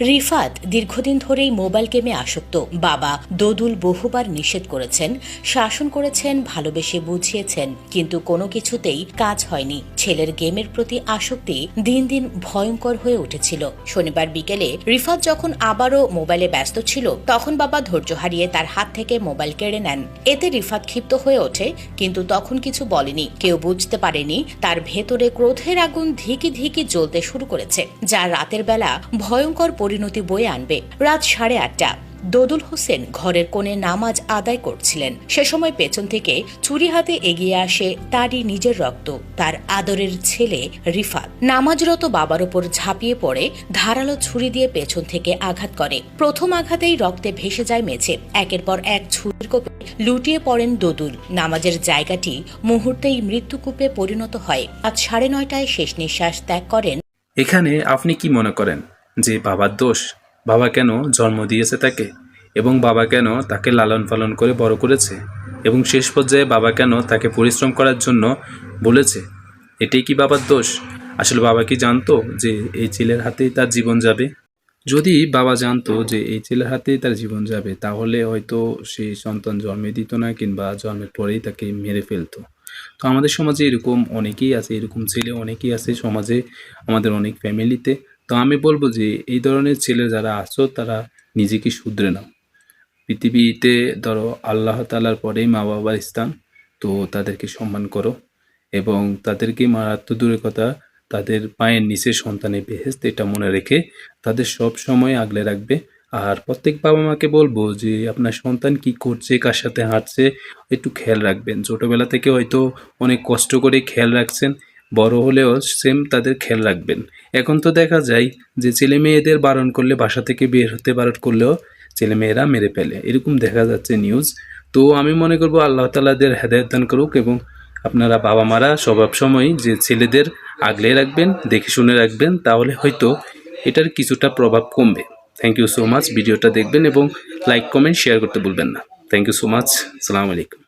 রিফাত দীর্ঘদিন ধরেই মোবাইল গেমে আসক্ত। বাবা দোদুল বহুবার নিষেধ করেছেন, শাসন করেছেন, ভালোবেসে বুঝিয়েছেন, কিন্তু কোনো কিছুতেই কাজ হয়নি। ছেলের গেমের প্রতি আসক্তি দিন দিন ভয়ঙ্কর হয়ে উঠেছিল। শনিবার বিকেলে রিফাত যখন আবারও মোবাইলে ব্যস্ত ছিল, তখন বাবা ধৈর্য হারিয়ে তার হাত থেকে মোবাইল কেড়ে নেন। এতে রিফাত ক্ষিপ্ত হয়ে ওঠে, কিন্তু তখন কিছু বলেনি। কেউ বুঝতে পারেনি তার ভেতরে ক্রোধের আগুন ধিকি ধিকি জ্বলতে শুরু করেছে, যা রাতের বেলা ভয়ঙ্কর পরিণতি বয়ে আনবে। রাত সাড়ে আটটা। দোদুল হোসেন ঘরের কোণে নামাজ আদায় করছিলেন। সে সময় পেছন থেকে ছুরি হাতে এগিয়ে আসে তারই নিজের রক্ত, তার আদরের ছেলে রিফাত। নামাজরত বাবার ওপর ঝাঁপিয়ে পড়ে, ধারালো ছুরি দিয়ে পেছন থেকে আঘাত করে। প্রথম আঘাতেই রক্তে ভেসে যায় মেঝে। একের পর এক ছুরির কোপে লুটিয়ে পড়েন দোদুল। নামাজের জায়গাটি মুহূর্তেই মৃত্যুকূপে পরিণত হয়। আজ সাড়ে নয়টায় শেষ নিঃশ্বাস ত্যাগ করেন। এখানে আপনি কি মনে করেন? যে বাবার দোষ, বাবা কেন জন্ম দিয়েছে তাকে? এবং বাবা কেন তাকে লালন পালন করে বড় করেছে? এবং শেষ পর্যায়ে বাবা কেন তাকে পরিশ্রম করার জন্য বলেছে? এটাই কি বাবার দোষ? আসলে বাবা কি জানতো যে এই ছেলের হাতেই তার জীবন যাবে? যদি বাবা জানতো যে এই ছেলের হাতেই তার জীবন যাবে, তাহলে হয়তো সেই সন্তান জন্মে দিত না কিংবা জন্মের পরেই তাকে মেরে ফেলতো। তো আমাদের সমাজে এরকম অনেকেই আছে, এরকম ছেলে অনেকেই আছে সমাজে, আমাদের অনেক ফ্যামিলিতে তো আমি বলব যে এই ধরনের ছেলে যারা আছো, তারা নিজেকে শুধরে নাও। পৃথিবীতে ধরো আল্লাহ তালার পরেই মা বাবার স্থান, তো তাদেরকে সম্মান করো এবং তাদেরকে মারাত্ম দূরের কথা তাদের পায়ের নিচে সন্তানের বেহেস্ত এটা মনে রেখে তাদের সব সময় আগলে রাখবে। আর প্রত্যেক বাবা মাকে বলব যে আপনার সন্তান কি করছে, কার সাথে হাঁটছে, একটু খেয়াল রাখবেন। ছোটোবেলা থেকে হয়তো অনেক কষ্ট করে খেয়াল রাখছেন, বড় হলেও সেম তাদের খেয়াল রাখবেন। এখন তো দেখা যায় যে ছেলে মেয়েদের বারণ করলে বাসা থেকে বের হতে বারণ করলেও ছেলে মেয়েরা মেরে ফেলে। এরকম দেখা যাচ্ছে নিউজ তো আমি মনে করব আল্লাহ তালাদের হেদায়ত দান করুক এবং আপনারা বাবা মারা সব সময় যে ছেলেদের আগলে রাখবেন, দেখে শুনে রাখবেন, তাহলে হয়তো এটার কিছুটা প্রভাব কমবে। থ্যাংক ইউ সো মাচ ভিডিওটা দেখবেন এবং লাইক কমেন্ট শেয়ার করতে ভুলবেন না। থ্যাংক ইউ সো মাচ সালামু আলাইকুম।